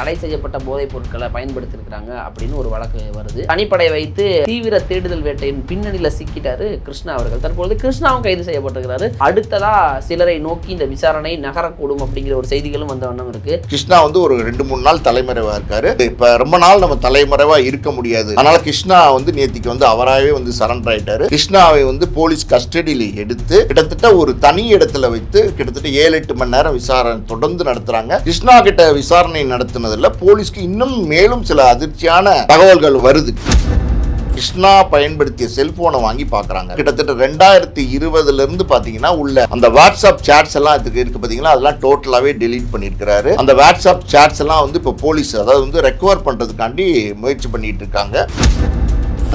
தடை செய்யப்பட்ட போதைப் பொருட்களை பயன்படுத்தியிருக்கிறாங்க அப்படின்னு ஒரு வழக்கு வருது. தனிப்படை வைத்து தீவிர தேடுதல் வேட்டையின் பின்னணியில் சிக்கிட்டாரு கிருஷ்ணா அவர்கள். தற்பொழுது கிருஷ்ணாவும் கைது செய்யப்பட்டிருக்கிறாரு. அடுத்ததா சிலரை நோக்கி இந்த விசாரணை நகரக்கூடும் அப்படிங்கிற ஒரு செய்திகளும் வந்த வண்ணம் இருக்கு. கிருஷ்ணா வந்து ஒரு ரெண்டு மூணு நாள் தலைமறைவா இருக்காரு. இப்ப ரொம்ப நாள் நம்ம தலைமறைவா இருக்க முடியாது. அதனால கிருஷ்ணா வந்து நேத்திக்கு வந்து அவராகவே வந்து சரண்டர் ஆயிட்டாரு. கிருஷ்ணாவை வந்து போலீஸ் கஸ்டடியில் எடுத்து கிட்டத்தட்ட ஒரு தனி இடத்துல வைத்து கிட்டத்தட்ட ஏழு எட்டு மணி நேரம் விசாரணை தொடர்ந்து நடத்துறாங்க. கிருஷ்ணா கிட்ட விசாரணை சொன்னதில் போலீஸ்க்கு இன்னும் மேலும் சில அதிர்ச்சியான தகவல்கள் வருது. கிருஷ்ணா பயன்படுத்திய செல்போனை வாங்கி பார்க்குறாங்க. கிட்டத்தட்ட ரெண்டாயிரத்தி இருபதுல இருந்து பாத்தீங்கன்னா உள்ள அந்த வாட்ஸ்அப் சேட்ஸ் எல்லாம் இதுக்கு இருக்கு பார்த்தீங்கன்னா அதெல்லாம் டோட்டலாகவே டெலீட் பண்ணியிருக்கிறாரு. அந்த வாட்ஸ்அப் சேட்ஸ் எல்லாம் வந்து இப்போ போலீஸ் அதாவது வந்து ரெக்கவர் பண்ணுறதுக்காண்டி முயற்சி பண்ணிட்டு இருக்காங்க.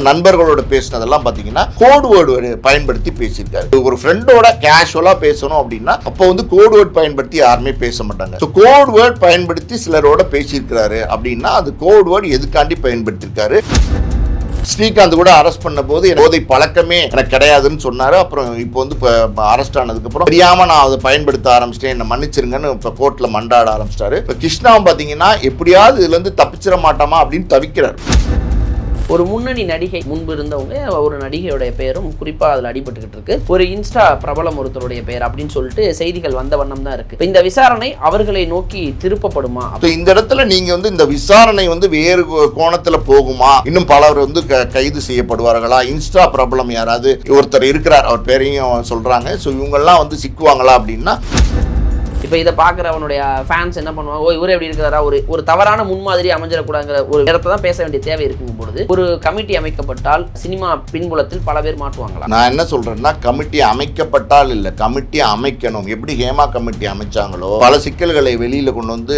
நண்பர்களோட பேசினதெல்லாம் பார்த்தீங்கன்னா கோட் வேர்டு பயன்படுத்தி பேசியிருக்காரு. ஒரு ஃப்ரெண்டோட கேஷுவலாக பேசணும் அப்படின்னா அப்போ வந்து கோட் வேர்ட் பயன்படுத்தி யாருமே பேச மாட்டாங்க. ஸோ கோட் வேர்ட் பயன்படுத்தி சிலரோட பேசியிருக்கிறாரு அப்படின்னா அது கோட் வேர்டு எதுக்காண்டி பயன்படுத்தியிருக்காரு? ஸ்ரீகாந்த் கூட அரெஸ்ட் பண்ண போது போதை பழக்கமே எனக்கு கிடையாதுன்னு சொன்னாரு. அப்புறம் இப்போ வந்து இப்போ அரெஸ்ட் ஆனதுக்கு அப்புறம் தெரியாம நான் அதை பயன்படுத்த ஆரம்பிச்சிட்டேன். என்ன மன்னிச்சிருங்கன்னு இப்போ கோர்ட்ல மண்டாட ஆரம்பிச்சிட்டாரு. இப்போ கிருஷ்ணாவும் பார்த்தீங்கன்னா எப்படியாவது இதுல இருந்து தப்பிச்சிட மாட்டாமா அப்படின்னு தவிக்கிறார். ஒரு முன்னணி நடிகை முன்பு இருந்தவங்க ஒரு நடிகையுடைய பெயரும் குறிப்பாக அதில் அடிபட்டுக்கிட்டு இருக்கு. ஒரு இன்ஸ்டா பிரபலம் ஒருத்தருடைய பெயர் அப்படின்னு சொல்லிட்டு செய்திகள் வந்த வண்ணம் தான் இருக்கு. இந்த விசாரணை அவர்களை நோக்கி திருப்பப்படுமா? இந்த இடத்துல நீங்க வந்து இந்த விசாரணை வந்து வேறு கோணத்துல போகுமா? இன்னும் பலர் வந்து க- கைது செய்யப்படுவார்களா? இன்ஸ்டா பிரபலம் யாராவது? ஒருத்தர் இருக்கிறார் அவர் பேரையும் சொல்றாங்க. ஸோ இவங்கெல்லாம் வந்து சிக்குவாங்களா அப்படின்னா இப்போ இதை பார்க்குறவனுடைய ஃபேன்ஸ் என்ன பண்ணுவாங்க ஓ இவர் எப்படி இருக்கிறாரா? ஒரு ஒரு தவறான முன்மாதிரி அமைஞ்சிடக்கூடாதுங்கிற ஒரு இடத்த தான் பேச வேண்டிய தேவை இருக்கும் பொழுது ஒரு கமிட்டி அமைக்கப்பட்டால் சினிமா பின்புலத்தில் பல பேர் மாட்டுவாங்களா நான் என்ன சொல்றேன்னா கமிட்டி அமைக்கப்பட்டால் இல்லை கமிட்டி அமைக்கணும். எப்படி ஹேமா கமிட்டி அமைச்சாங்களோ பல சிக்கல்களை வெளியில கொண்டு வந்து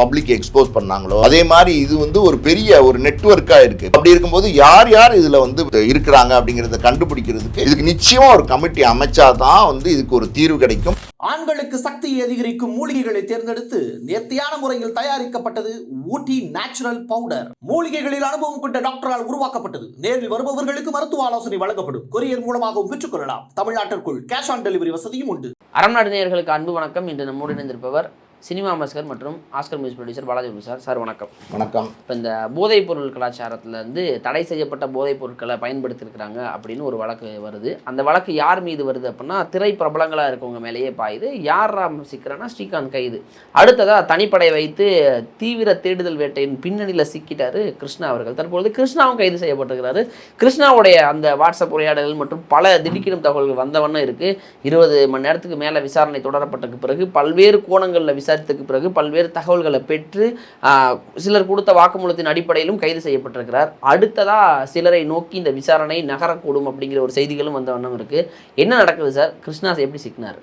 பப்ளிக் எக்ஸ்போஸ் பண்ணாங்களோ அதே மாதிரி இது வந்து ஒரு பெரிய ஒரு நெட்வொர்க்கா இருக்கு. அப்படி இருக்கும்போது யார் யார் இதுல வந்து இருக்கிறாங்க அப்படிங்கறத கண்டுபிடிக்கிறதுக்கு இதுக்கு நிச்சயமா ஒரு கமிட்டி அமைச்சாதான் வந்து இதுக்கு ஒரு தீர்வு கிடைக்கும். ஆண்களுக்கு சக்தியை அதிகரிக்கும் மூலிகைகளை தேர்ந்தெடுத்து நேர்த்தியான முறையில் தயாரிக்கப்பட்டது ஊட்டி நேச்சுரல் பவுடர். மூலிகைகளில் அனுபவம் கொண்ட டாக்டரால் உருவாக்கப்பட்டது. நேரில் வருபவர்களுக்கு மருத்துவ ஆலோசனை வழங்கப்படும். கொரியர் மூலமாகவும் பெற்றுக்கொள்ளலாம் தமிழ்நாட்டிற்குள் கேஷ் ஆன் டெலிவரி வசதியும் உண்டு. அறம் நேயர்களுக்கு அன்பு வணக்கம். இன்று நம்மோடு இணைந்திருப்பவர் சினிமா மஸ்கர் மற்றும் Oscar music producer Balaji sir. Sir வணக்கம். வணக்கம். இப்போ இந்த போதைப் பொருள் கலாச்சாரத்தில் வந்து தடை செய்யப்பட்ட போதைப் பொருட்களை பயன்படுத்தியிருக்கிறாங்க அப்படின்னு ஒரு வழக்கு வருது. அந்த வழக்கு யார் மீது வருது அப்படின்னா திரை பிரபலங்களாக இருக்கவங்க மேலேயே பாயுது. யார் சிக்கிறான்னா ஸ்ரீகாந்த் கைது. அடுத்ததாக தனிப்படை வைத்து தீவிர தேடுதல் வேட்டையின் பின்னணியில் சிக்கிட்டாரு கிருஷ்ணா அவர்கள். தற்பொழுது கிருஷ்ணாவும் கைது செய்யப்பட்டிருக்கிறாரு. கிருஷ்ணாவுடைய அந்த வாட்ஸ்அப் உரையாடல்கள் மற்றும் பல திடுக்கிடும் தகவல்கள் வந்தவண்ணம் இருக்குது இருபது மணி நேரத்துக்கு மேலே விசாரணை தொடரப்பட்டதுக்கு பிறகு பல்வேறு கோணங்களில் விசாரித்ததுக்கு பிறகு பல்வேறு தகவல்களை பெற்று சிலர் கொடுத்த வாக்குமூலத்தின் அடிப்படையிலும் கைது செய்யப்பட்டிருக்கிறார். அடுத்ததாக சிலரை நோக்கி இந்த விசாரணை நகரக்கூடும் அப்படிங்கிற ஒரு செய்திகளும் வந்த வண்ணம் இருக்குது என்ன நடக்குது சார்? கிருஷ்ணா எப்படி சிக்கினார்?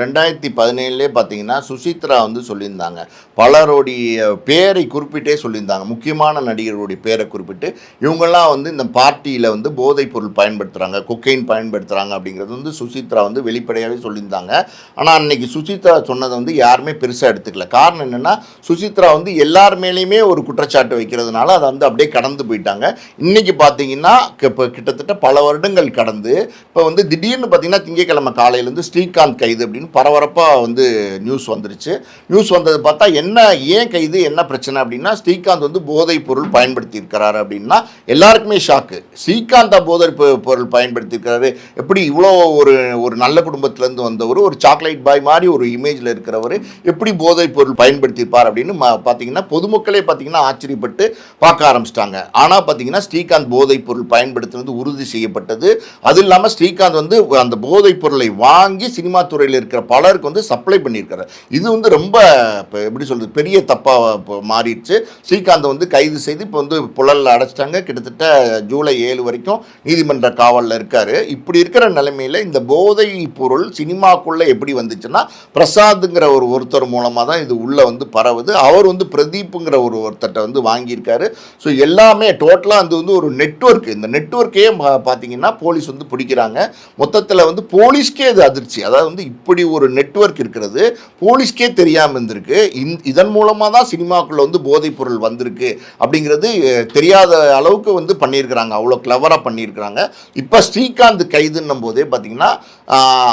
ரெண்டாயிரத்தி பதினேழுலே பார்த்தீங்கன்னா சுசித்ரா வந்து சொல்லியிருந்தாங்க. பலருடைய பேரை குறிப்பிட்டே சொல்லியிருந்தாங்க. முக்கியமான நடிகர்களுடைய பேரை குறிப்பிட்டு. இவங்கெல்லாம் வந்து இந்த பார்ட்டியில் வந்து போதைப் பொருள் பயன்படுத்துகிறாங்க கொக்கைன் பயன்படுத்துகிறாங்க அப்படிங்கிறது வந்து சுசித்ரா வந்து வெளிப்படையாகவே சொல்லியிருந்தாங்க. ஆனால் அன்னைக்கு சுசித்ரா சொன்னதை வந்து யாருமே பெருசாக எடுத்துக்கல. காரணம் என்னென்னா சுசித்ரா வந்து எல்லார் மேலேயுமே ஒரு குற்றச்சாட்டு வைக்கிறதுனால அதை வந்து அப்படியே கடந்து போயிட்டாங்க. இன்னைக்கு பார்த்தீங்கன்னா இப்போ கிட்டத்தட்ட பல வருடங்கள் கடந்து இப்போ வந்து திடீர்னு பார்த்தீங்கன்னா திங்கட்கிழமை காலையிலேருந்து ஸ்ரீகாந்த் கைது அப்படின்னு பரபரப்பாக வந்து நியூஸ் வந்துருச்சு. நியூஸ் வந்தது பார்த்தா என்ன ஏன் கைது என்ன பிரச்சனை அப்படின்னா ஸ்ரீகாந்த் வந்து போதைப் பொருள் பயன்படுத்தி இருக்கிறாரு அப்படின்னா எல்லாருக்குமே ஷாக்கு ஸ்ரீகாந்தா போதை பொருள் பயன்படுத்தி இருக்கிறாரு எப்படி இவ்வளோ ஒரு ஒரு நல்ல குடும்பத்திலேருந்து வந்தவர் ஒரு சாக்லேட் பாய் மாதிரி ஒரு இமேஜில் இருக்கிறவர் எப்படி போதைப் பொருள் பயன்படுத்தியிருப்பார் அப்படின்னு பார்த்தீங்கன்னா பொதுமக்களே பார்த்தீங்கன்னா ஆச்சரியப்பட்டு பார்க்க ஆரம்பிச்சிட்டாங்க. ஆனால் பார்த்தீங்கன்னா ஸ்ரீகாந்த் போதைப் பொருள் பயன்படுத்துனது உறுதி செய்யப்பட்டது. அது இல்லாமல் ஸ்ரீகாந்த் வந்து அந்த போதைப் பொருளை வாங்கி சினிமா துறையில் இருக்கிற பலருக்கு வந்து சப்ளை பண்ணியிருக்கிறார் இது வந்து ரொம்ப இப்போ எப்படி சொல்கிறது பெரிய தப்பாக மாறிடுச்சு. ஸ்ரீகாந்த் வந்து கைது செய்து இப்போ வந்து புழலில் அடைச்சிட்டாங்க. கிட்டத்தட்ட ஜூலை ஏழு வரைக்கும் நீதிமன்ற காவலில் இருக்கார். இப்படி இருக்கிற நிலைமையில் இந்த போதை பொருள் சினிமாக்குள்ளே எப்படி வந்துச்சுன்னா பிரசாத்துங்கிற ஒரு ஒருத்தர் மூலமாக தான் இது உள்ளே வந்து பரவுது. அவர் வந்து பிரதீப்புங்கிற ஒரு ஒருத்தர்கிட்ட வந்து வாங்கியிருக்காரு. ஸோ எல்லாமே டோட்டலாக அது வந்து ஒரு நெட்வொர்க் இந்த நெட்ஒர்க்கையே பார்த்தீங்கன்னா போலீஸ் வந்து பிடிக்கிறாங்க. மொத்தத்தில் வந்து போலீஸ்க்கே அது அதிர்ச்சி. அதாவது வந்து இப்படி ஒரு நெட்வொர்க் இருக்கிறது. போலீஸ்க்கே தெரியாமல் இருந்திருக்கு. இந் இதன் மூலமாக தான் சினிமாக்குள்ளே வந்து போதைப் பொருள் வந்திருக்கு அப்படிங்கிறது தெரியாத அளவுக்கு வந்து பண்ணியிருக்கிறாங்க. அவ்வளோ கிளவராக பண்ணியிருக்கிறாங்க. இப்போ ஸ்ரீகாந்த் கைதுன்னும் போதே பார்த்தீங்கன்னா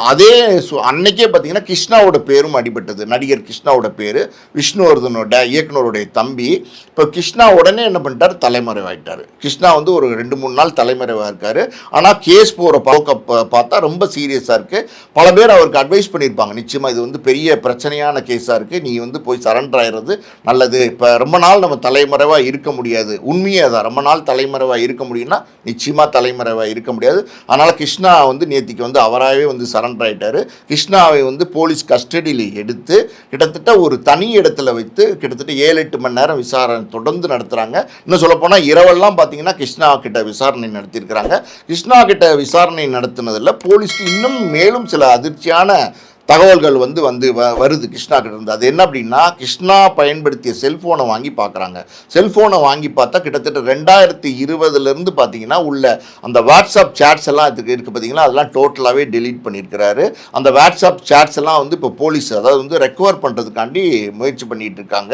அதே சு- அன்னைக்கே பார்த்தீங்கன்னா கிருஷ்ணாவோட பேரும் அடிபட்டது. நடிகர் கிருஷ்ணாவோட பேர் விஷ்ணுவர்தனோட இயக்குனருடைய தம்பி. இப்போ கிருஷ்ணா உடனே என்ன பண்ணிட்டார்? தலைமறைவாயிட்டார். கிருஷ்ணா வந்து ஒரு ரெண்டு மூணு நாள் தலைமறைவாக இருக்கார். ஆனால் கேஸ் போகிற போக்க பார்த்தா ரொம்ப சீரியஸாக இருக்குது பல பேர் அவருக்கு அட்வைஸ் பண்ணியிருப்பாங்க நிச்சயமாக இது வந்து பெரிய பிரச்சனையான கேஸாக இருக்குது நீ வந்து போய் சரண்டர் ஆயிடுறது நல்லது. இப்போ ரொம்ப நாள் நம்ம தலைமறைவாக இருக்க முடியாது. உண்மையே அதான். ரொம்ப நாள் தலைமறைவாக இருக்க முடியும்னா நிச்சயமாக தலைமறைவாக இருக்க முடியாது. அதனால் கிருஷ்ணா வந்து நேத்திக்கு வந்து அவராகவே வந்து சரண்டர் ஆகிட்டார் கிருஷ்ணாவை வந்து போலீஸ் கஸ்டடியில் எடுத்து கிட்டத்தட்ட ஒரு தனி இடத்துல வைத்து கிட்டத்தட்ட ஏழு எட்டு மணி நேரம் விசாரணை தொடர்ந்து நடத்துகிறாங்க இன்னும் சொல்லப்போனால் இரவெல்லாம் பார்த்தீங்கன்னா கிருஷ்ணா கிட்ட விசாரணை நடத்தியிருக்கிறாங்க. கிருஷ்ணா கிட்ட விசாரணை நடத்தினதில் போலீஸ்க்கு இன்னும் மேலும் சில அதிர்ச்சியான Ганьба! தகவல்கள் வந்து வந்து வ வருது கிருஷ்ணா கிட்ட இருந்து. அது என்ன அப்படின்னா கிருஷ்ணா பயன்படுத்திய செல்ஃபோனை வாங்கி பார்க்குறாங்க செல்ஃபோனை வாங்கி பார்த்தா கிட்டத்தட்ட ரெண்டாயிரத்தி இருபதுலேருந்து பார்த்தீங்கன்னா உள்ள அந்த வாட்ஸ்அப் சேட்ஸ் எல்லாம் இதுக்கு இருக்குது பார்த்தீங்கன்னா அதெல்லாம் டோட்டலாகவே டெலீட் பண்ணியிருக்கிறாரு அந்த வாட்ஸ்அப் சேட்ஸ் எல்லாம் வந்து இப்போ போலீஸ் அதாவது வந்து ரெக்கவர் பண்ணுறதுக்காண்டி முயற்சி பண்ணிட்டு இருக்காங்க.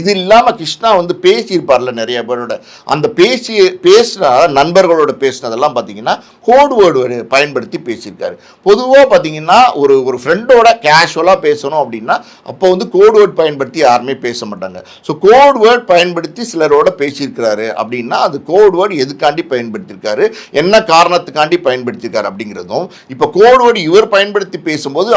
இது இல்லாமல் கிருஷ்ணா வந்து பேசியிருப்பார்ல நிறைய பேரோட. அந்த பேசி பேசின நண்பர்களோட பேசினதெல்லாம் பார்த்தீங்கன்னா கோடு வேர்டு பயன்படுத்தி பேசியிருக்காரு. பொதுவாக பார்த்தீங்கன்னா ஒரு ஒரு ஃப்ரெண்ட் ஃப்ரெண்டோட கேஷுவலாக பேசணும் அப்படின்னா அப்போ வந்து கோட் வேர்ட் பயன்படுத்தி யாருமே பேச மாட்டாங்க. ஸோ கோட் வேர்ட் பயன்படுத்தி சிலரோட பேசியிருக்கிறாரு அப்படின்னா அது கோட் வேர்டு எதுக்காண்டி பயன்படுத்தியிருக்காரு என்ன காரணத்துக்காண்டி பயன்படுத்தியிருக்காரு அப்படிங்கிறதும் இப்போ கோட் வேர்டு இவர் பயன்படுத்தி பேசும்போது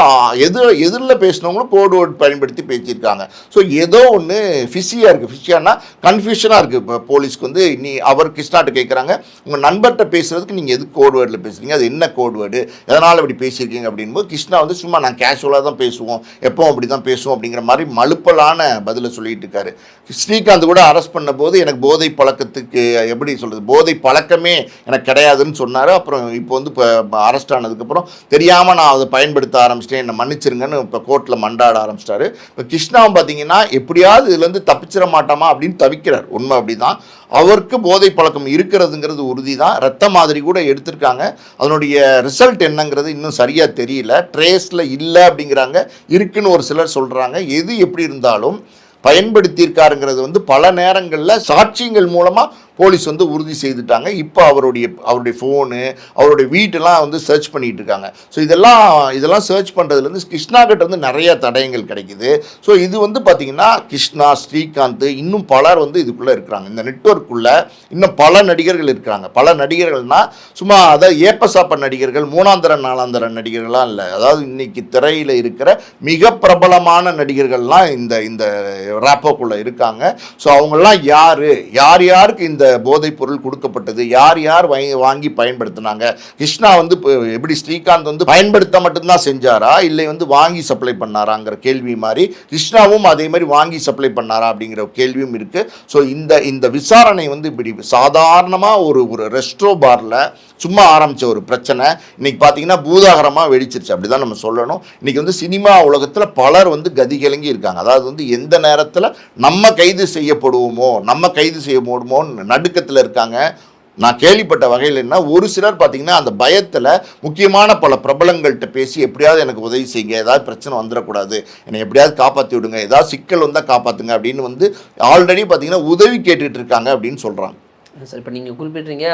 எது எதிரில் பேசினவங்களும் கோட் வேர்டு பயன்படுத்தி பேசியிருக்காங்க. ஸோ ஏதோ ஒன்று ஃபிஸியாக இருக்குது ஃபிஸியானா கன்ஃபியூஷனாக இருக்குது இப்போ போலீஸ்க்கு வந்து நீ அவர் கிருஷ்ணாட்ட கேட்குறாங்க உங்கள் நண்பர்கிட்ட பேசுகிறதுக்கு நீங்கள் எது கோட் வேர்டில் பேசுகிறீங்க அது என்ன கோட் வேர்டு எதனால் இப்படி பேசியிருக்கீங்க அப்படின்போது கிருஷ்ணா வந்து சும்மா நான் கேஷுவலாக தான் பேசுவோம். எப்போ அப்படி தான் பேசுவோம் அப்படிங்கிற மாதிரி மலுப்பலான பதிலை சொல்லிட்டு இருக்காரு. ஸ்ரீகாந்த் கூட அரெஸ்ட் பண்ணும்போது எனக்கு போதை பழக்கத்துக்கு எப்படி சொல்கிறது போதை பழக்கமே எனக்கு கிடையாதுன்னு சொன்னார். அப்புறம் இப்போ வந்து இப்போ அரெஸ்ட் ஆனதுக்கப்புறம் தெரியாமல் நான் அதை பயன்படுத்த ஆரம்பிச்சிட்டேன். என்னை மன்னிச்சிருங்கன்னு இப்போ கோர்ட்டில் மண்டாட ஆரம்பிச்சிட்டாரு. இப்போ கிருஷ்ணாவும் பார்த்தீங்கன்னா எப்படியாவது இதுலேருந்து தப்பிச்சிட மாட்டாமா அப்படின்னு தவிக்கிறார். உண்மை அப்படி தான் அவருக்கு போதை பழக்கம் இருக்கிறதுங்கிறது உறுதி தான் ரத்த மாதிரி கூட எடுத்திருக்காங்க. அதனுடைய ரிசல்ட் என்னங்கிறது இன்னும் சரியாக தெரியல. ட்ரேஸில் இல்லை. அப்படிங்கிறாங்க. இருக்குன்னு ஒரு சிலர் சொல்கிறாங்க எது எப்படி இருந்தாலும் பயன்படுத்தியிருக்காருங்கிறது வந்து பல நேரங்களில் சாட்சியங்கள் மூலமாக போலீஸ் வந்து உறுதி செய்துட்டாங்க. இப்போ அவருடைய அவருடைய ஃபோனு அவருடைய வீட்டெல்லாம் வந்து சர்ச் பண்ணிகிட்டு இருக்காங்க ஸோ இதெல்லாம் இதெல்லாம் சர்ச் பண்ணுறதுலேருந்து கிருஷ்ணா கிட்ட இருந்து நிறைய தடயங்கள் கிடைக்குது. ஸோ இது வந்து பார்த்திங்கன்னா கிருஷ்ணா ஸ்ரீகாந்த் இன்னும் பலர் வந்து இதுக்குள்ளே இருக்கிறாங்க. இந்த நெட்வொர்க்குள்ளே இன்னும் பல நடிகர்கள் இருக்கிறாங்க. பல நடிகர்கள்னால் சும்மா அதாவது ஏப்பசாப்ப நடிகர்கள் மூணாந்தர நாலாந்தர நடிகர்கள்லாம் இல்லை. அதாவது இன்னைக்கு திரையில் இருக்கிற மிக பிரபலமான நடிகர்கள்லாம் இந்த இந்த ராப்போக்குள்ளே இருக்காங்க. ஸோ அவங்கெல்லாம் யார்? யார் யாருக்கு இந்த போதைப் பொருள் கொடுக்கப்பட்டது? யார் யார் வாங்கி வாங்கி பயன்படுத்தினாங்க? கிருஷ்ணா வந்து இப்போ எப்படி ஸ்ரீகாந்த் வந்து பயன்படுத்த மட்டும்தான் செஞ்சாரா? இல்லை வந்து வாங்கி சப்ளை பண்ணாராங்கிற கேள்வி மாதிரி கிருஷ்ணாவும் அதே மாதிரி வாங்கி சப்ளை பண்ணாரா அப்படிங்கிற கேள்வியும் இருக்குது ஸோ இந்த இந்த விசாரணை வந்து இப்படி சாதாரணமாக ஒரு ஒரு ரெஸ்ட்ரோ பாரில் சும்மா ஆரம்பித்த ஒரு பிரச்சனை. இன்னைக்கு பார்த்தீங்கன்னா பூதாகரமாக வெடிச்சிருச்சு. அப்படி தான் நம்ம சொல்லணும். இன்னைக்கு வந்து சினிமா உலகத்தில் பலர் வந்து கதி கிளங்கி இருக்காங்க. அதாவது வந்து எந்த நேரத்தில் நம்ம கைது செய்யப்படுவோமோ நம்ம கைது செய்யப்படுமோன்னு நடுக்கத்தில் இருக்காங்க. நான் கேள்விப்பட்ட வகையில் என்ன ஒரு சிலர் பார்த்தீங்கன்னா அந்த பயத்தில் முக்கியமான பல பிரபலங்கள்கிட்ட பேசி எப்படியாவது எனக்கு உதவி செய்யுங்க. ஏதாவது பிரச்சனை வந்துடக்கூடாது. என்னை எப்படியாவது காப்பாற்றி விடுங்க. ஏதாவது சிக்கல் வந்தால் காப்பாற்றுங்க அப்படின்னு வந்து ஆல்ரெடி பார்த்தீங்கன்னா உதவி கேட்டுகிட்டு இருக்காங்க அப்படின்னு சொல்கிறாங்க சார் இப்போ நீங்கள் குறிப்பிட்றீங்க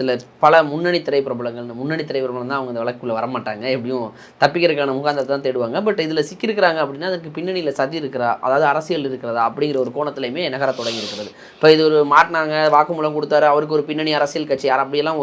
சில பல முன்னணி திரை பிரபலங்கள் முன்னணி திரைப்பிரபலம் தான் அவங்க இந்த வழக்குள்ள வரமாட்டாங்க. எப்படியும் தப்பிக்கிறதுக்கான முகாந்தத்தை தான் தேடுவாங்க. பட் இதில் சிக்கியிருக்கிறாங்க அப்படின்னா அதுக்கு பின்னணியில் சதி இருக்கிறா அதாவது அரசியல் இருக்கிறதா அப்படிங்கிற ஒரு கோணத்துலையுமே நகர தொடங்கி இருக்கிறது இப்போ இது ஒரு மாட்டினாங்க வாக்குமூலம் கொடுத்தாரு அவருக்கு ஒரு பின்னணி அரசியல் கட்சி. யார் அப்படியெல்லாம்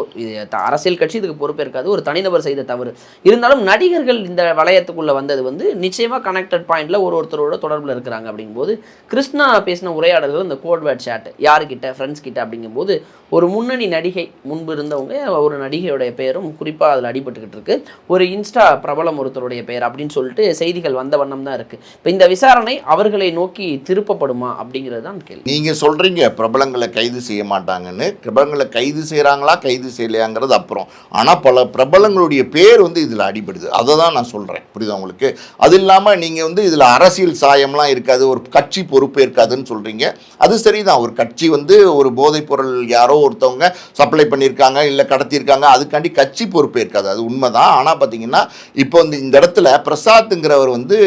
அரசியல் கட்சி இதுக்கு பொறுப்பேற்காது ஒரு தனிநபர் செய்த தவறு. இருந்தாலும் நடிகர்கள் இந்த வளையத்துக்குள்ளே வந்தது வந்து நிச்சயமாக கனெக்டட் பாயிண்டில் ஒரு ஒருத்தரோட தொடர்பில் இருக்கிறாங்க அப்படிங்கும்போது கிருஷ்ணா பேசின உரையாடல்கள் இந்த கோட்வேர்ட் சேட் யாருக்கிட்ட ஃப்ரெண்ட்ஸ் கிட்ட அப்படிங்கும்போது ஒரு முன்னணி நடிகை முன்பு இருந்தவங்க ஒரு நடிகையுடைய பெயரும் குறிப்பாக அதில் அடிபட்டுக்கிட்டு இருக்கு. ஒரு இன்ஸ்டா பிரபலம் ஒருத்தருடைய பெயர் அப்படின்னு சொல்லிட்டு செய்திகள் வந்த வண்ணம் தான் இருக்குது இப்போ இந்த விசாரணை அவர்களை நோக்கி திருப்பப்படுமா அப்படிங்கிறது தான் கேள்வி. நீங்கள் சொல்கிறீங்க பிரபலங்களை கைது செய்ய மாட்டாங்கன்னு. பிரபலங்களை கைது செய்கிறாங்களா கைது செய்யலையாங்கிறது அப்புறம். ஆனால் பல பிரபலங்களுடைய பேர் வந்து இதில் அடிபடுது. அதை தான் நான் சொல்கிறேன் புரியுதா உங்களுக்கு? அது இல்லாமல் நீங்கள் வந்து இதில் அரசியல் சாயம்லாம் இருக்காது ஒரு கட்சி பொறுப்பு இருக்காதுன்னு சொல்கிறீங்க அது சரிதான். ஒரு கட்சி வந்து ஒரு போதைப் பொருள் யாரோ ஒருத்தவங்க சப்ளை பண்ணி பண்ணியிருக்காங்க இல்லை கடத்தியிருக்காங்க அதுக்காண்டி கட்சி பொறுப்பே இருக்காது. அது உண்மைதான். ஆனால் பார்த்தீங்கன்னா இப்போ வந்து இந்த இடத்துல பிரசாத்துங்கிறவர் வந்து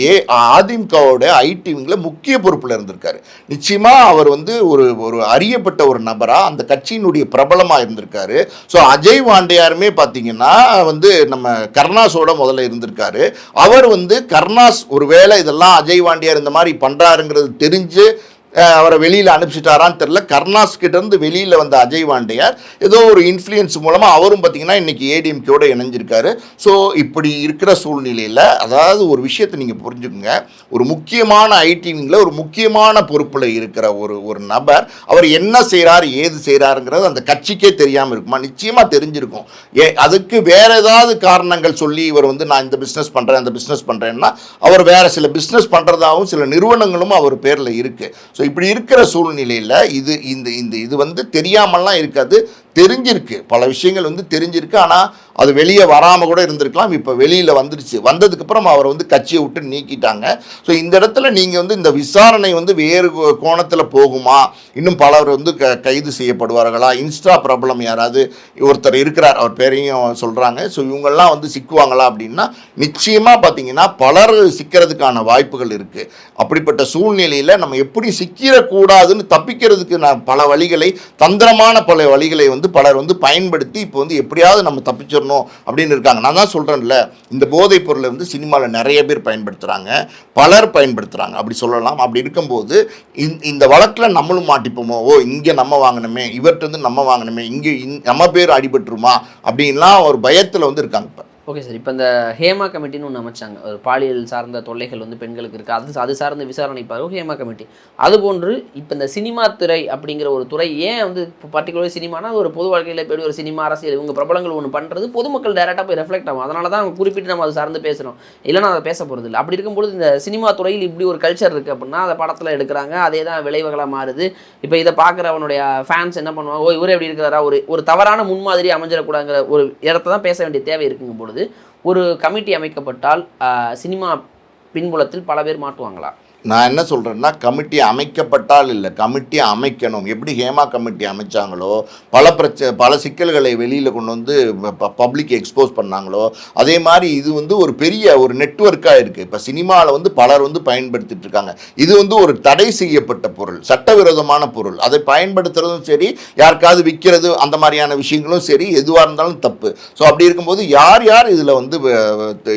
ஏ அதிமுகவோட ஐடிவிங்கில் முக்கிய பொறுப்பில் இருந்திருக்காரு. நிச்சயமாக அவர் வந்து ஒரு ஒரு அறியப்பட்ட ஒரு நபராக அந்த கட்சியினுடைய பிரபலமாக இருந்திருக்காரு. ஸோ அஜய் வாண்டையாருமே பார்த்தீங்கன்னா வந்து நம்ம கர்ணாஸோட முதல்ல இருந்திருக்காரு. அவர் வந்து கர்ணாஸ் ஒருவேளை இதெல்லாம் அஜய் வாண்டியார் இந்த மாதிரி பண்ணுறாருங்கிறது தெரிஞ்சு அவரை வெளியில் அனுப்பிச்சிட்டாரான்னு தெரில கர்நாஸ்கிட்டேருந்து வெளியில் வந்த அஜய் வாண்டியார் ஏதோ ஒரு இன்ஃப்ளூயன்ஸ் மூலமாக அவரும் பார்த்தீங்கன்னா இன்றைக்கி ஏடிஎம்கேயோட இணைஞ்சிருக்காரு. ஸோ இப்படி இருக்கிற சூழ்நிலையில் அதாவது ஒரு விஷயத்தை நீங்கள் புரிஞ்சுக்கோங்க. ஒரு முக்கியமான ஐடிவிங்கில் ஒரு முக்கியமான பொறுப்பில் இருக்கிற ஒரு ஒரு நபர் அவர் என்ன செய்கிறார் ஏது செய்கிறாருங்கிறது அந்த கட்சிக்கே தெரியாமல் இருக்குமா? நிச்சயமாக தெரிஞ்சிருக்கும். ஏ அதுக்கு வேற ஏதாவது காரணங்கள் சொல்லி இவர் வந்து நான் இந்த பிஸ்னஸ் பண்ணுறேன் அந்த பிஸ்னஸ் பண்ணுறேன்னா அவர் வேறு சில பிஸ்னஸ் பண்ணுறதாகவும் சில நிறுவனங்களும் அவர் பேரில் இருக்குது ஸோ இப்படி இருக்கிற சூழ்நிலையில் இது இந்த இந்த இது வந்து தெரியாமல்லாம் இருக்காது. தெரிஞ்சிருக்கு. பல விஷயங்கள் வந்து தெரிஞ்சிருக்கு. ஆனால் அது வெளியே வராமல் கூட இருந்திருக்கலாம். இப்போ வெளியில் வந்துருச்சு. வந்ததுக்கப்புறம் அவர் வந்து கட்சியை விட்டு நீக்கிட்டாங்க. ஸோ இந்த இடத்துல நீங்கள் வந்து இந்த விசாரணை வந்து வேறு கோணத்தில் போகுமா? இன்னும் பலர் வந்து க கைது செய்யப்படுவார்களா? இன்ஸ்டா பிரபலம் யாராவது ஒருத்தர் இருக்கிறார். அவர் பேரையும் சொல்கிறாங்க ஸோ இவங்கெல்லாம் வந்து சிக்குவாங்களா அப்படின்னா நிச்சயமாக பார்த்தீங்கன்னா பலர் சிக்கிறதுக்கான வாய்ப்புகள் இருக்குது அப்படிப்பட்ட சூழ்நிலையில் நம்ம எப்படி சிக்கிடக்கூடாதுன்னு தப்பிக்கிறதுக்கு நான் பல வழிகளை தந்திரமான பல வழிகளை வந்து பலர் வந்து பயன்படுத்தி இப்போ வந்து எப்படியாவது நம்ம தப்பிச்சிடணும் அப்படின்னு இருக்காங்க. நான் தான் சொல்கிறேன்ல இந்த போதைப் பொருளை வந்து சினிமாவில் நிறைய பேர் பயன்படுத்துகிறாங்க பலர் பயன்படுத்துகிறாங்க அப்படி சொல்லலாம். அப்படி இருக்கும்போது இந்த இந்த வழக்கில் நம்மளும் மாட்டிப்போமோ? ஓ இங்கே நம்ம வாங்கணுமே இவர்கிட்ட வந்து நம்ம வாங்கணுமே இங்கே நம்ம பேர் அடிபட்டுருமா? அப்படின்லாம் ஒரு பயத்தில் வந்து இருக்காங்க இப்போ. ஓகே சார் இப்போ இந்த ஹேமா கமிட்டின்னு ஒன்று அமைச்சாங்க. ஒரு பாலியல் சார்ந்த தொல்லைகள் வந்து பெண்களுக்கு இருக்குது அது அது சார்ந்த விசாரணை பாருங்க ஹேமா கமிட்டி. அதுபோன்று இப்போ இந்த சினிமா துறை அப்படிங்கிற ஒரு துறை ஏன் வந்து இப்போ பர்டிகுலர் சினிமானா ஒரு பொது வாழ்க்கையில் போய் ஒரு சினிமா அரசியல் இவங்க பிரபலங்கள் ஒன்று பண்ணுறது பொதுமக்கள் டேரெக்டாக போய் ரெஃப்ளெக்ட் ஆகும். அதனால தான் அவங்க குறிப்பிட்டு நம்ம அதை சார்ந்து பேசுகிறோம் இல்லைன்னா அதை பேச போகிறது இல்லை. அப்படி இருக்கும்போது இந்த சினிமா துறையில் இப்படி ஒரு கல்ச்சர் இருக்குது அப்படின்னா அதை படத்தில் எடுக்கிறாங்க. அதே தான் விளைவுகளாக மாறுது. இப்போ இதை பார்க்குறவனுடைய ஃபேன்ஸ் என்ன பண்ணுவாங்க? ஓ இவர் எப்படி இருக்கிறாரா? ஒரு ஒரு தவறான முன்மாதிரி அமைஞ்சிடக்கூடாங்கிற ஒரு இடத்த தான் பேச வேண்டிய தேவை இருக்குங்க பொழுது ஒரு கமிட்டி அமைக்கப்பட்டால் சினிமா பின்புலத்தில் பல பேர் மாட்டுவாங்களா நான் என்ன சொல்கிறேன்னா கமிட்டி அமைக்கப்பட்டால் இல்லை கமிட்டி அமைக்கணும். எப்படி ஹேமா கமிட்டி அமைச்சாங்களோ பல பிரச்ச பல சிக்கல்களை வெளியில் கொண்டு வந்து பப்ளிக் எக்ஸ்போஸ் பண்ணாங்களோ அதே மாதிரி இது வந்து ஒரு பெரிய ஒரு நெட்வொர்க்காக இருக்குது இப்போ சினிமாவில் வந்து பலர் வந்து பயன்படுத்திட்டு இருக்காங்க. இது வந்து ஒரு தடை செய்யப்பட்ட பொருள் சட்டவிரோதமான பொருள். அதை பயன்படுத்துறதும் சரி யாருக்காவது விற்கிறது அந்த மாதிரியான விஷயங்களும் சரி எதுவாக இருந்தாலும் தப்பு. ஸோ அப்படி இருக்கும்போது யார் யார் இதில் வந்து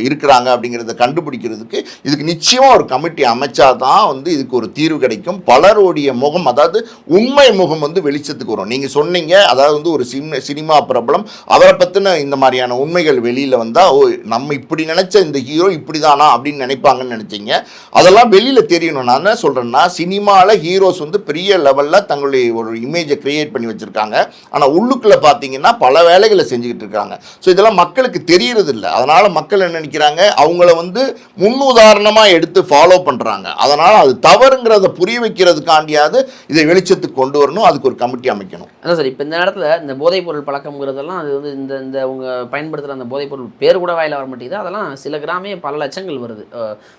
இருக்கிறாங்க அப்படிங்கிறத கண்டுபிடிக்கிறதுக்கு இதுக்கு நிச்சயமாக ஒரு கமிட்டி அமைச்சா தான் வந்து இதுக்கு ஒரு தீர்வு கிடைக்கும். பலருடைய முகம் அதாவது உண்மை முகம் வந்து வெளிச்சத்துக்கு வரும். நீங்கள் சொன்னீங்க அதாவது வந்து ஒரு சின்ன சினிமா பிரபலம் அவரை பற்றின இந்த மாதிரியான உண்மைகள் வெளியில் வந்தால் ஓ நம்ம இப்படி நினச்ச இந்த ஹீரோ இப்படி தானா அப்படின்னு நினைப்பாங்கன்னு நினச்சிங்க. அதெல்லாம் வெளியில் தெரியணும். நான் என்ன சொல்கிறேன்னா சினிமாவில் ஹீரோஸ் வந்து பெரிய லெவலில் தங்களுடைய ஒரு இமேஜை க்ரியேட் பண்ணி வச்சுருக்காங்க. ஆனால் உள்ளுக்குள்ளே பார்த்தீங்கன்னா பல வேலைகளை செஞ்சுக்கிட்டு இருக்காங்க. ஸோ இதெல்லாம் மக்களுக்கு தெரியறது இல்லை அதனால் மக்கள் என்ன நினைக்கிறாங்க அவங்கள வந்து முன்னுதாரணமாக எடுத்து ஃபாலோ பண்ணுறாங்க அதனால் அது தவறுங்கிறத புரிய வைக்கிறதுக்காண்டியாவது இதை வெளிச்சத்துக்கு கொண்டு வரணும். அதுக்கு ஒரு கமிட்டி அமைக்கணும். அதான் சார் இப்போ இந்த நேரத்தில் இந்த போதைப் பொருள் பழக்கம்ங்கிறதெல்லாம் அது வந்து இந்த இந்த அவங்க பயன்படுத்துகிற அந்த போதைப் பொருள் பேர் கூட வாயில வர மாட்டேங்குது. அதெல்லாம் சில கிராமே பல லட்சங்கள் வருது.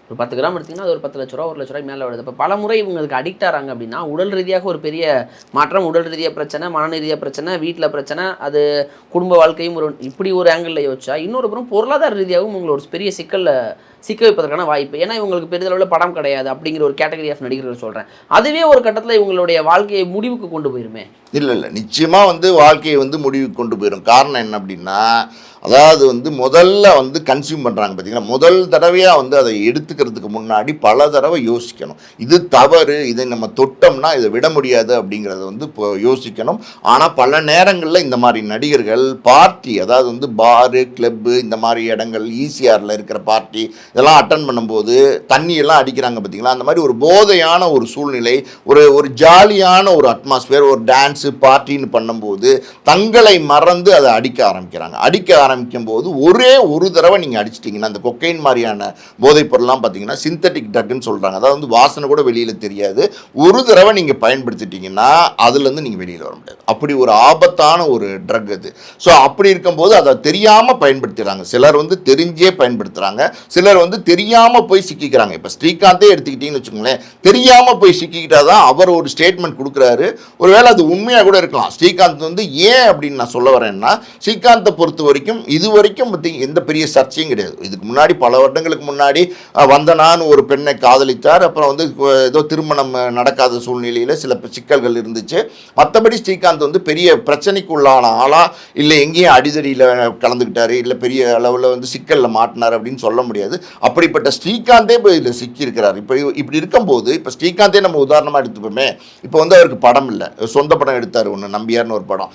ஒரு பத்து கிராம் எடுத்திங்கன்னா அது ஒரு பத்து லட்ச ரூபா ஒரு லட்ச ரூபாய் மேலே வருது. இப்போ பல முறை இவங்க அதுக்கு அடிக்ட் ஆகிறாங்க அப்படின்னா உடல் ரீதியாக ஒரு பெரிய மாற்றம் உடல் ரீதியாக பிரச்சனை மன ரீதியாக பிரச்சனை வீட்டில் பிரச்சனை அது குடும்ப வாழ்க்கையும் ஒரு இப்படி ஒரு ஆங்கிளில் யோசிச்சா இன்னொரு புறம் பொருளாதார ரீதியாகவும் உங்களை ஒரு பெரிய சிக்கலில் சிக்க வைப்பதற்கான வாய்ப்பு. ஏன்னா இவங்களுக்கு பெரிதளவில் படம் கிடையாது அப்படிங்கிற ஒரு கேட்டகரி ஆஃப் நடிகர்கள் சொல்கிறேன் அதுவே ஒரு கட்டத்தில் இவங்களுடைய வாழ்க்கையை முடிவுக்கு கொண்டு போயிருமே. இல்லை இல்லை. நிச்சயமாக வந்து வாழ்க்கையை வந்து முடிவுக்கு கொண்டு போயிடும் காரணம் என்ன அப்படின்னா அதாவது வந்து முதல்ல வந்து கன்சியூம் பண்ணுறாங்க பார்த்தீங்கன்னா முதல் தடவையாக வந்து அதை எடுத்துக்கிறதுக்கு முன்னாடி பல தடவை யோசிக்கணும். இது தவறு இதை நம்ம தொட்டோம்னா இதை விட முடியாது அப்படிங்கிறத வந்து இப்போ யோசிக்கணும். ஆனால் பல நேரங்களில் இந்த மாதிரி நடிகர்கள் பார்ட்டி அதாவது வந்து பாரு கிளப்பு இந்த மாதிரி இடங்கள் ஈசிஆரில் இருக்கிற பார்ட்டி இதெல்லாம் அட்டன் பண்ணும்போது தண்ணியெல்லாம் அடிக்கிறாங்க பார்த்தீங்களா அந்த மாதிரி ஒரு போதையான ஒரு சூழ்நிலை ஒரு ஒரு ஜாலியான ஒரு அட்மாஸ்பியர் ஒரு டான்ஸு பார்ட்டின்னு பண்ணும்போது தங்களை மறந்து அதை அடிக்க ஆரம்பிக்கிறாங்க. அடிக்க ஆரம்பிக்கும் போது ஒரே ஒரு தடவை நீங்கள் அடிச்சிட்டிங்கன்னா அந்த கொக்கைன் மாதிரியான போதைப் பொருள்லாம் பார்த்தீங்கன்னா சிந்தட்டிக் ட்ரக்குன்னு சொல்கிறாங்க அதாவது வந்து வாசனை கூட வெளியில் தெரியாது. ஒரு தடவை நீங்கள் பயன்படுத்திட்டிங்கன்னா அதுலேருந்து நீங்கள் வெளியில் வர முடியாது. அப்படி ஒரு ஆபத்தான ஒரு ட்ரக் அது. ஸோ அப்படி இருக்கும்போது அதை தெரியாமல் பயன்படுத்துகிறாங்க சிலர் வந்து தெரிஞ்சே பயன்படுத்துகிறாங்க சிலர் வந்து தெரியாமல் போய் சிக்கிக்கிறாங்க. இப்போ ஸ்ரீகாந்தே எடுத்துக்கிட்டிங்கன்னு வச்சுக்கோங்களேன். தெரியாமல் போய் சிக்கிக்கிட்டா தான் அவர் ஒரு ஸ்டேட்மெண்ட் கொடுக்குறாரு. ஒருவேளை அது உண்மையாக கூட இருக்கலாம். ஸ்ரீகாந்த் வந்து ஏன் அப்படின்னு நான் சொல்ல வரேன்னா ஸ்ரீகாந்தை பொறுத்த வரைக்கும் இது வரைக்கும் எந்த பெரிய சர்ச்சையும் கிடையாது. இதுக்கு முன்னாடி பல வருடங்களுக்கு முன்னாடி வந்த நான் ஒரு பெண்ணை காதலித்தார். அப்புறம் வந்து ஏதோ திருமணம் நடக்காத சூழ்நிலையில் சில சிக்கல்கள் இருந்துச்சு. மற்றபடி ஸ்ரீகாந்த் வந்து பெரிய பிரச்சனைக்கு உள்ளான ஆளா இல்லை எங்கேயும் அடிதடியில் கலந்துக்கிட்டாரு இல்லை பெரிய அளவில் வந்து சிக்கலில் மாட்டினார் அப்படின்னு சொல்ல முடியாது. அப்படிப்பட்ட ஸ்ரீகாந்தே இப்போ இதில் சிக்கியிருக்கிறார். இப்போ இப்படி இருக்கும்போது இப்போ ஸ்ரீகாந்தே நம்ம உதாரணமாக எடுத்துப்போமே. இப்போ வந்து அவருக்கு படம் இல்லை. சொந்த படம் எடுத்தார் ஒன்று நம்பியார்னு ஒரு படம்.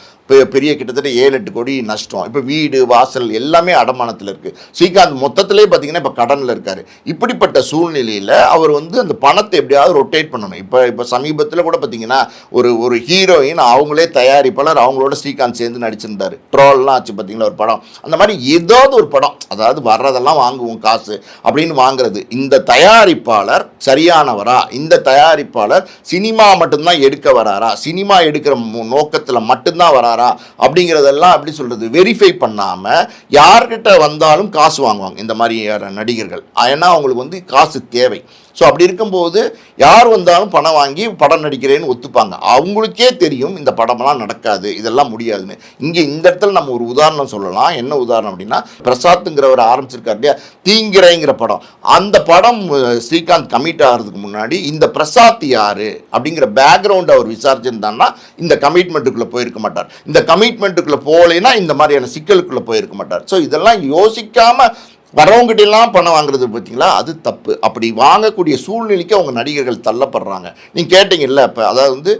பெரிய கிட்டத்தட்ட ஏழு எட்டு கோடி நஷ்டம். இப்போ வீடு வாசல் எல்லாமே அடமானத்தில் இருக்குது ஸ்ரீகாந்த் மொத்தத்திலே பார்த்தீங்கன்னா இப்போ கடனில் இருக்கார். இப்படிப்பட்ட சூழ்நிலையில் அவர் வந்து அந்த பணத்தை எப்படியாவது ரொட்டேட் பண்ணணும். இப்போ இப்போ சமீபத்தில் கூட பார்த்தீங்கன்னா ஒரு ஒரு ஹீரோயின் அவங்களே தயாரிப்பாளர் அவங்களோட ஸ்ரீகாந்த் சேர்ந்து நடிச்சிருந்தாரு. ட்ரோல்லாம் ஆச்சு பார்த்தீங்களா ஒரு படம். அந்த மாதிரி ஏதாவது ஒரு படம். அதாவது வர்றதெல்லாம் வாங்குவோம் காசு அப்படின்னு வாங்குறது. இந்த தயாரிப்பாளர் சரியானவரா? இந்த தயாரிப்பாளர் சினிமா மட்டும்தான் எடுக்க வராரா? சினிமா எடுக்கிற நோக்கத்தில் மட்டும்தான் வராரா? அப்படிங்கிறதெல்லாம் எப்படி சொல்கிறது வெரிஃபை பண்ணாமல் யார்கிட்ட வந்தாலும் காசு வாங்குவாங்க. இந்த மாதிரி நடிகர்கள். ஏன்னா அவங்களுக்கு வந்து காசு தேவை. ஸோ அப்படி இருக்கும்போது யார் வந்தாலும் பணம் வாங்கி படம் நடிக்கிறேன்னு ஒத்துப்பாங்க. அவங்களுக்கே தெரியும் இந்த படமெல்லாம் நடக்காது இதெல்லாம் முடியாதுன்னு. இங்கே இந்த இடத்துல நம்ம ஒரு உதாரணம் சொல்லலாம். என்ன உதாரணம் அப்படின்னா பிரசாத்துங்கிறவர் ஆரம்பிச்சிருக்காரு இல்லையா? தீங்கிரைங்கிற படம். அந்த படம் ஸ்ரீகாந்த் கமிட் ஆகிறதுக்கு முன்னாடி இந்த பிரசாத் யார் அப்படிங்கிற பேக்ரவுண்ட் அவர் விசாரிச்சிருந்தான்னா இந்த கமிட்மெண்ட்டுக்குள்ளே போயிருக்க மாட்டார். இந்த கமிட்மெண்ட்டுக்குள்ளே போகலைன்னா இந்த மாதிரியான சிக்கலுக்குள்ளே போயிருக்க மாட்டார். ஸோ இதெல்லாம் யோசிக்காமல் வரவங்ககிட்ட எல்லாம் பணம் வாங்குறது பார்த்தீங்களா? அது தப்பு. அப்படி வாங்கக்கூடிய சூழ்நிலைக்கு அவங்க நடிகர்கள் தள்ளப்படுறாங்க. நீங்கள் கேட்டீங்கல்ல இப்போ அதாவது வந்து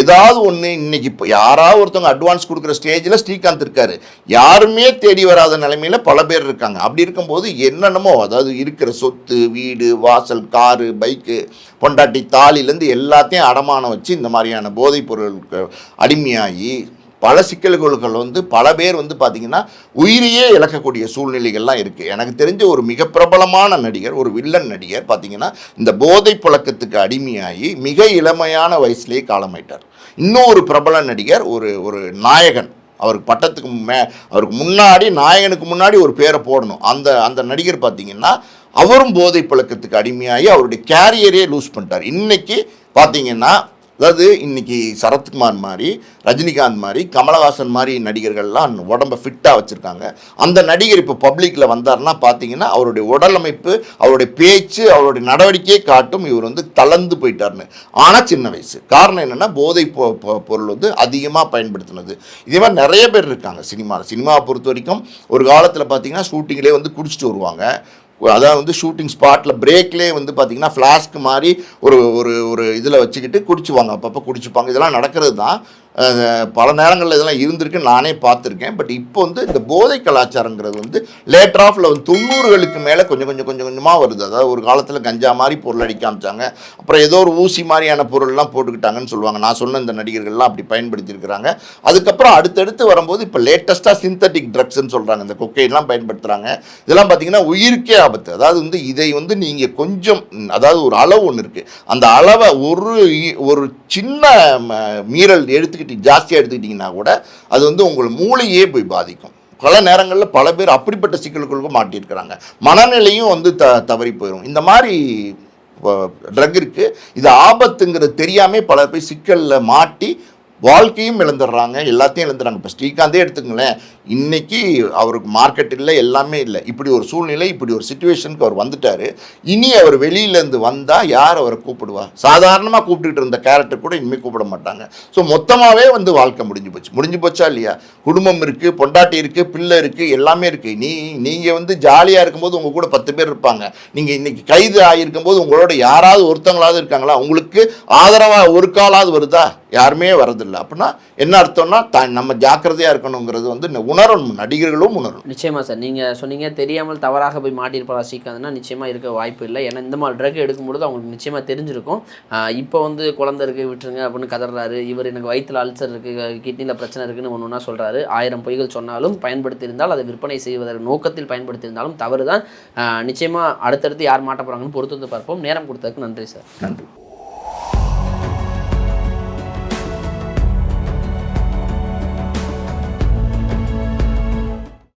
ஏதாவது ஒன்று இன்னைக்கு இப்போ யாராவது ஒருத்தவங்க அட்வான்ஸ் கொடுக்குற ஸ்டேஜில் ஸ்ரீகாந்த் இருக்கார். யாருமே தேடி வராத நிலைமையில் பல பேர் இருக்காங்க. அப்படி இருக்கும்போது என்னென்னமோ அதாவது இருக்கிற சொத்து வீடு வாசல் காரு பைக்கு பொண்டாட்டி தாலிலேருந்து எல்லாத்தையும் அடமானம் வச்சு இந்த மாதிரியான போதைப் பொருளுக்கு அடிமையாகி பல சிக்கல்களுகள் வந்து பல பேர் வந்து பார்த்திங்கன்னா உயிரையே இழக்கக்கூடிய சூழ்நிலைகள்லாம் இருக்குது எனக்கு தெரிஞ்ச ஒரு மிக பிரபலமான நடிகர் ஒரு வில்லன் நடிகர் பார்த்திங்கன்னா இந்த போதை புழக்கத்துக்கு அடிமையாகி மிக இளமையான வயசுலேயே காலமாயிட்டார். இன்னும் ஒரு பிரபல நடிகர் ஒரு ஒரு நாயகன். அவருக்கு பட்டத்துக்கு மே அவருக்கு முன்னாடி நாயகனுக்கு முன்னாடி ஒரு பேரை போடணும். அந்த அந்த நடிகர் பார்த்திங்கன்னா அவரும் போதை பழக்கத்துக்கு அடிமையாகி அவருடைய கேரியரே லூஸ் பண்ணிட்டார். இன்றைக்கி பார்த்தீங்கன்னா அதாவது இன்னைக்கு சரத்குமார் மாதிரி ரஜினிகாந்த் மாதிரி கமலஹாசன் மாதிரி நடிகர்கள்லாம் உடம்ப ஃபிட்டாக வச்சுருக்காங்க. அந்த நடிகர் இப்போ பப்ளிக்கில் வந்தாருன்னா பார்த்தீங்கன்னா அவருடைய உடலமைப்பு அவருடைய பேச்சு அவருடைய நடவடிக்கையை காட்டும் இவர் வந்து தளர்ந்து போயிட்டார்னு ஆனால் சின்ன வயசு. காரணம் என்னென்னா போதை பொ- பொ- பொருள் வந்து அதிகமாக பயன்படுத்தினது. இதே மாதிரி நிறைய பேர் இருக்காங்க சினிமாவில் சினிமாவை பொறுத்த வரைக்கும் ஒரு காலத்தில் பார்த்தீங்கன்னா ஷூட்டிங்லேயே வந்து குடிச்சிட்டு வருவாங்க. அதாவது வந்து ஷூட்டிங் ஸ்பாட்டில் பிரேக்லேயே வந்து பார்த்திங்கன்னா ஃப்ளாஸ்க் மாதிரி ஒரு ஒரு ஒரு இதில் வச்சுக்கிட்டு குடிச்சுவாங்க. அப்பப்போ குடிச்சுப்பாங்க. இதெல்லாம் நடக்கிறது தான் பல நேரங்களில் இதெல்லாம் இருந்திருக்கு நானே பார்த்துருக்கேன். பட் இப்போ வந்து இந்த போதை கலாச்சாரங்கிறது வந்து லேட்டர் ஆஃபில் வந்து தொண்ணூறுகளுக்கு மேலே கொஞ்சம் கொஞ்சம் கொஞ்சம் கொஞ்சமாக வருது. அதாவது ஒரு காலத்தில் கஞ்சா மாதிரி பொருள் அடிக்க காமிச்சாங்க அப்புறம் ஏதோ ஒரு ஊசி மாதிரியான பொருள்லாம் போட்டுக்கிட்டாங்கன்னு சொல்லுவாங்க. நான் சொன்ன இந்த நடிகர்கள்லாம் அப்படி பயன்படுத்தியிருக்கிறாங்க. அதுக்கப்புறம் அடுத்தடுத்து வரும்போது இப்போ லேட்டஸ்ட்டாக சிந்தட்டிக் ட்ரக்ஸ்ன்னு சொல்கிறாங்க இந்த கொக்கைன்லாம் பயன்படுத்துகிறாங்க இதெல்லாம் பார்த்தீங்கன்னா உயிருக்கே ஆபத்து. அதாவது வந்து இதை வந்து நீங்கள் கொஞ்சம் அதாவது ஒரு அளவு ஒன்று இருக்குது அந்த அளவை ஒரு இ- ஒரு சின்ன ம, மீறல் எடுத்துக்கிட்டு ஜாஸ்தியாக எடுத்துக்கிட்டிங்கன்னா கூட அது வந்து உங்கள் மூளையே போய் பாதிக்கும். பல நேரங்களில் பல பேர் அப்படிப்பட்ட சிக்கலுக்குள்ளுக்கும் மாட்டியிருக்கிறாங்க. மனநிலையும் வந்து த தவறி போயிடும் இந்த மாதிரி ட்ரக் இருக்குது இது ஆபத்துங்கிறது தெரியாமல் பல பேர் சிக்கலில் மாட்டி வாழ்க்கையும் இழந்துடுறாங்க. எல்லாத்தையும் இழந்துடுறாங்க. இப்போ ஸ்ரீகாந்தே எடுத்துங்களேன் இன்னைக்கு அவருக்கு மார்க்கெட் இல்லை எல்லாமே இல்லை. இப்படி ஒரு சூழ்நிலை இப்படி ஒரு சுச்சுவேஷனுக்கு அவர் வந்துட்டார். இனி அவர் வெளியிலேருந்து வந்தால் யார் அவரை கூப்பிடுவா? சாதாரணமாக கூப்பிட்டுட்டு இருந்த கேரக்டர் கூட இனிமேல் கூப்பிட மாட்டாங்க. ஸோ மொத்தமாகவே வந்து வாழ்க்கை முடிஞ்சு போச்சு. முடிஞ்சு போச்சா இல்லையா? குடும்பம் இருக்குது பொண்டாட்டி இருக்குது பிள்ளை இருக்குது எல்லாமே இருக்குது நீ நீங்கள் வந்து ஜாலியாக இருக்கும்போது உங்கள் கூட பத்து பேர் இருப்பாங்க. நீங்கள் இன்றைக்கி கைது ஆகியிருக்கும் போது உங்களோட யாராவது ஒருத்தவங்களாவது இருக்காங்களா? உங்களுக்கு ஆதரவாக ஒரு காலாவது வருதா? யாருமே வரதில்லை. அப்படின்னா என்ன அர்த்தம்னா த நம்ம ஜாக்கிரதையாக இருக்கணுங்கிறது வந்து இந்த உணரணும் நடிகர்களும் உணரணும். நிச்சயமா சார். நீங்கள் சொன்னீங்க தெரியாமல் தவறாக போய் மாட்டியிருப்பாரா ஸ்ரீகாந்த்னா நிச்சயமாக இருக்க வாய்ப்பு இல்லை. ஏன்னா இந்த மாதிரி ட்ரக் எடுக்கும்பொழுது அவங்களுக்கு நிச்சயமாக தெரிஞ்சிருக்கும். இப்போ வந்து குழந்தை இருக்கு விட்டுருங்க அப்படின்னு கதறாரு. இவர் எனக்கு வயிற்றில் அல்சர் இருக்குது கிட்னியில் பிரச்சனை இருக்குன்னு ஒன்று ஒன்றா சொல்கிறாரு ஆயிரம் பொய்கள் சொன்னாலும் பயன்படுத்தியிருந்தால் அதை விற்பனை செய்வதற்கு நோக்கத்தில் பயன்படுத்தியிருந்தாலும் தவறு தான் நிச்சயமாக அடுத்தடுத்து யார் மாட்ட போகிறாங்கன்னு பொறுத்து வந்து பார்ப்போம். நேரம் கொடுத்ததுக்கு நன்றி சார். நன்றி.